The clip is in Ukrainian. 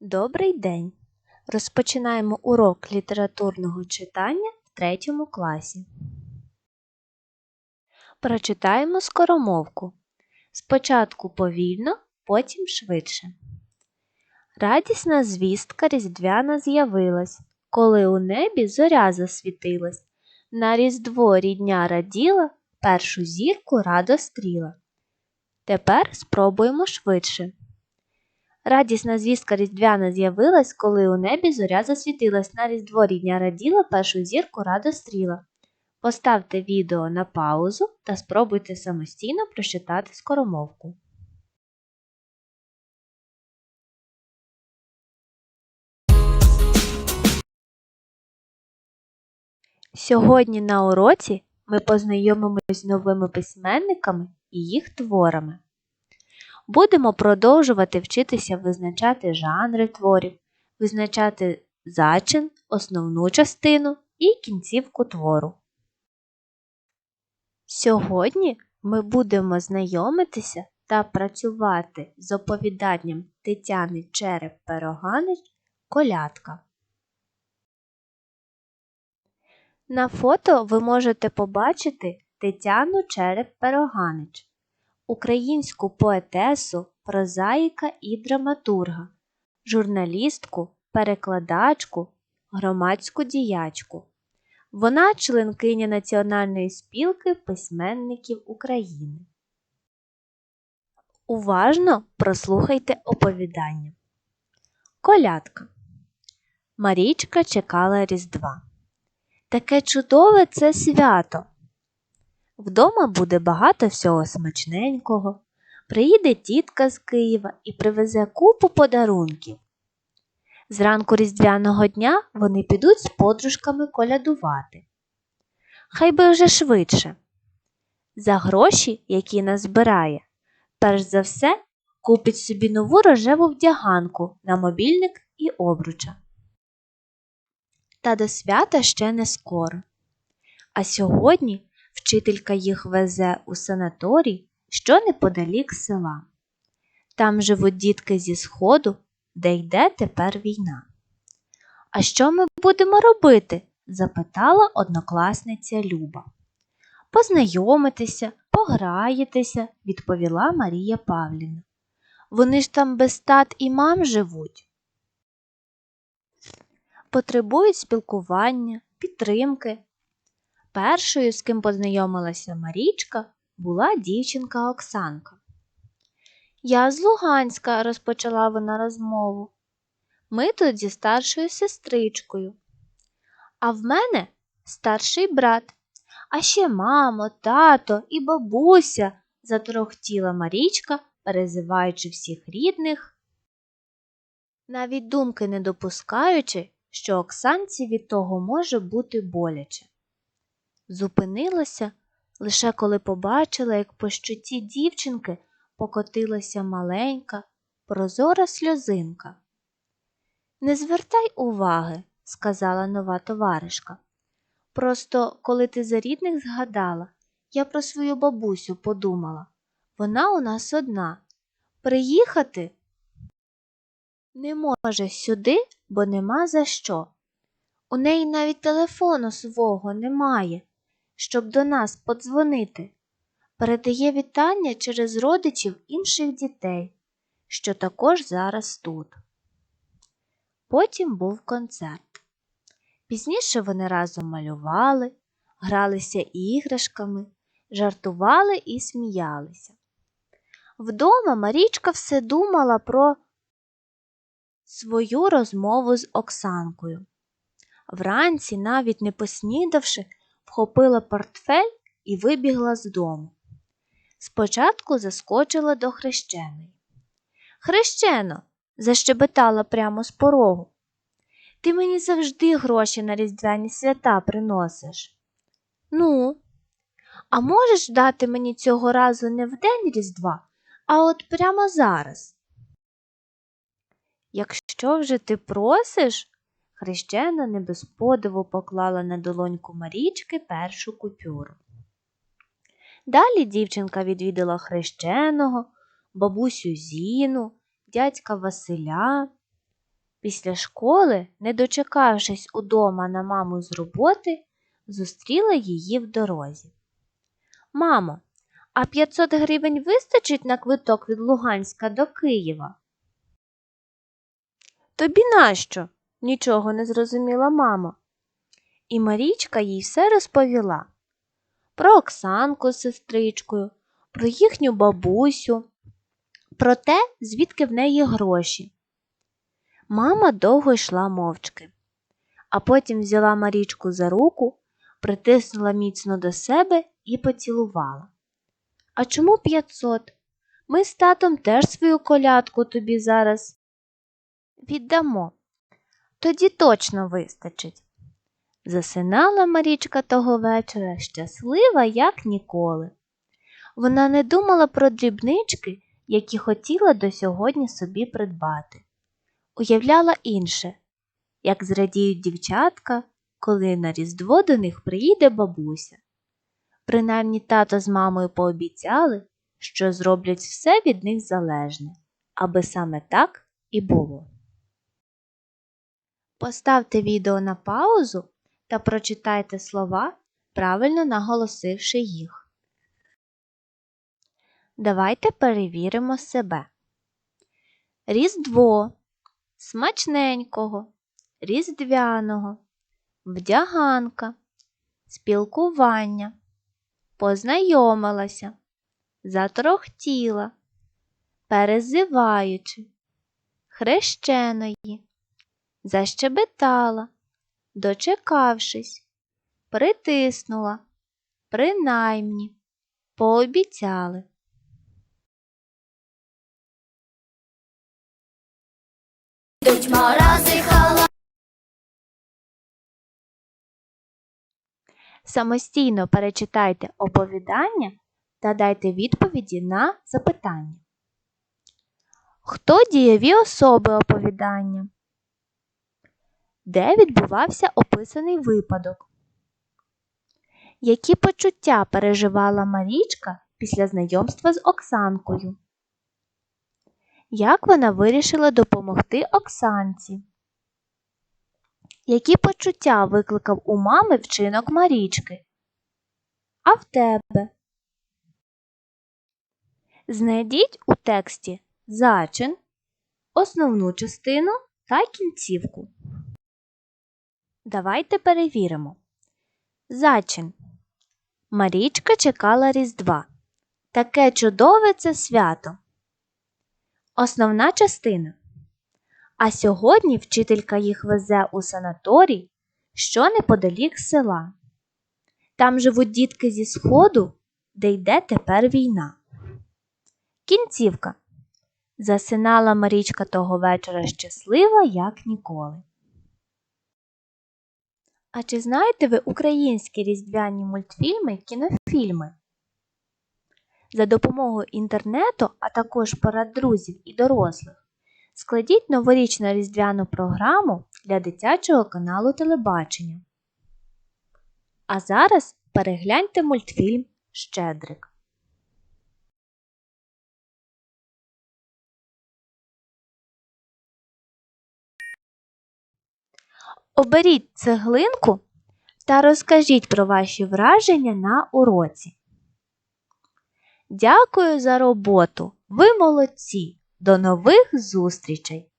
Добрий день! Розпочинаємо урок літературного читання в третьому класі. Прочитаємо скоромовку. Спочатку повільно, потім швидше. Радісна звістка різдвяна з'явилась, коли у небі зоря засвітилась. На різдво рідня раділа, першу зірку радо стріла. Тепер спробуємо швидше. Радісна звістка різдвяна з'явилась, коли у небі зоря засвітилась. На різдво рідня раділа, першу зірку радо стріла. Поставте відео на паузу та спробуйте самостійно прочитати скоромовку. Сьогодні на уроці ми познайомимось з новими письменниками і їх творами. Будемо продовжувати вчитися визначати жанри творів, визначати зачин, основну частину і кінцівку твору. Сьогодні ми будемо знайомитися та працювати з оповіданням Тетяни Череп Пероганич Колядка. На фото ви можете побачити Тетяну Череп Пероганич українську поетесу, прозаїка і драматурга, журналістку, перекладачку, громадську діячку. Вона членкиня Національної спілки письменників України. Уважно прослухайте оповідання. Колядка. Марічка чекала Різдва. Таке чудове це свято. Вдома буде багато всього смачненького. Приїде тітка з Києва і привезе купу подарунків. Зранку різдвяного дня вони підуть з подружками колядувати. Хай би вже швидше. За гроші, які назбирає, перш за все купить собі нову рожеву вдяганку на мобільник і обруча. Та до свята ще не скоро. А сьогодні Вчителька їх везе у санаторій, що неподалік села. Там живуть дітки зі сходу, де йде тепер війна. А що ми будемо робити? запитала однокласниця Люба. Познайомитися, пограєтеся, відповіла Марія Павлівна. Вони ж там без тат і мам живуть. Потребують спілкування, підтримки. Першою, з ким познайомилася Марічка, була дівчинка Оксанка. Я з Луганська, розпочала вона розмову. Ми тут зі старшою сестричкою. А в мене старший брат, а ще мамо, тато і бабуся, заторохтіла Марічка, перезиваючи всіх рідних, навіть думки не допускаючи, що Оксанці від того може бути боляче. Зупинилася лише коли побачила, як по щоті дівчинки покотилася маленька, прозора сльозинка. Не звертай уваги, сказала нова товаришка. Просто, коли ти за рідних згадала, я про свою бабусю подумала. Вона у нас одна. Приїхати не може сюди, бо нема за що. У неї навіть телефону свого немає щоб до нас подзвонити, передає вітання через родичів інших дітей, що також зараз тут. Потім був концерт. Пізніше вони разом малювали, гралися іграшками, жартували і сміялися. Вдома Марічка все думала про свою розмову з Оксанкою. Вранці, навіть не поснідавши, вхопила портфель і вибігла з дому. Спочатку заскочила до хрещеної. Хрещено, защебетала прямо з порогу. Ти мені завжди гроші на різдвяні свята приносиш. Ну, а можеш дати мені цього разу не в день Різдва, а от прямо зараз? Якщо вже ти просиш, Хрещена не без подиву поклала на долоньку Марічки першу купюру. Далі дівчинка відвідала хрещеного, бабусю Зіну, дядька Василя. Після школи, не дочекавшись удома на маму з роботи, зустріла її в дорозі. Мамо, а 500 гривень вистачить на квиток від Луганська до Києва? Тобі нащо? Нічого не зрозуміла мама. І Марічка їй все розповіла про Оксанку з сестричкою, про їхню бабусю, про те, звідки в неї гроші. Мама довго йшла мовчки, а потім взяла Марічку за руку, притиснула міцно до себе і поцілувала. А чому 500? Ми з татом теж свою колядку тобі зараз віддамо. Тоді точно вистачить. Засинала Марічка того вечора щаслива, як ніколи. Вона не думала про дрібнички, які хотіла до сьогодні собі придбати. Уявляла інше, як зрадіють дівчатка, коли на Різдво до них приїде бабуся. Принаймні тато з мамою пообіцяли, що зроблять все від них залежне, аби саме так і було. Поставте відео на паузу та прочитайте слова, правильно наголосивши їх. Давайте перевіримо себе. Різдво, смачненького, різдвяного, вдяганка, спілкування, познайомилася, затрохтіла, перезиваючи, хрещеної, защебетала, дочекавшись, притиснула, принаймні, пообіцяли. Йдуть морози холодні. Самостійно перечитайте оповідання та дайте відповіді на запитання. Хто дієві особи оповідання? Де відбувався описаний випадок? Які почуття переживала Марічка після знайомства з Оксанкою? Як вона вирішила допомогти Оксанці? Які почуття викликав у мами вчинок Марічки? А в тебе? Знайдіть у тексті зачин, основну частину та кінцівку. Давайте перевіримо. Зачин. Марічка чекала Різдва. Таке чудове це свято. Основна частина. А сьогодні вчителька їх везе у санаторій, що неподалік села. Там живуть дітки зі сходу, де йде тепер війна. Кінцівка. Засинала Марічка того вечора щаслива, як ніколи. А чи знаєте ви українські різдвяні мультфільми кінофільми? За допомогою інтернету, а також порад друзів і дорослих, складіть новорічну різдвяну програму для дитячого каналу телебачення. А зараз перегляньте мультфільм Щедрик. Оберіть цеглинку та розкажіть про ваші враження на уроці. Дякую за роботу. Ви молодці. До нових зустрічей!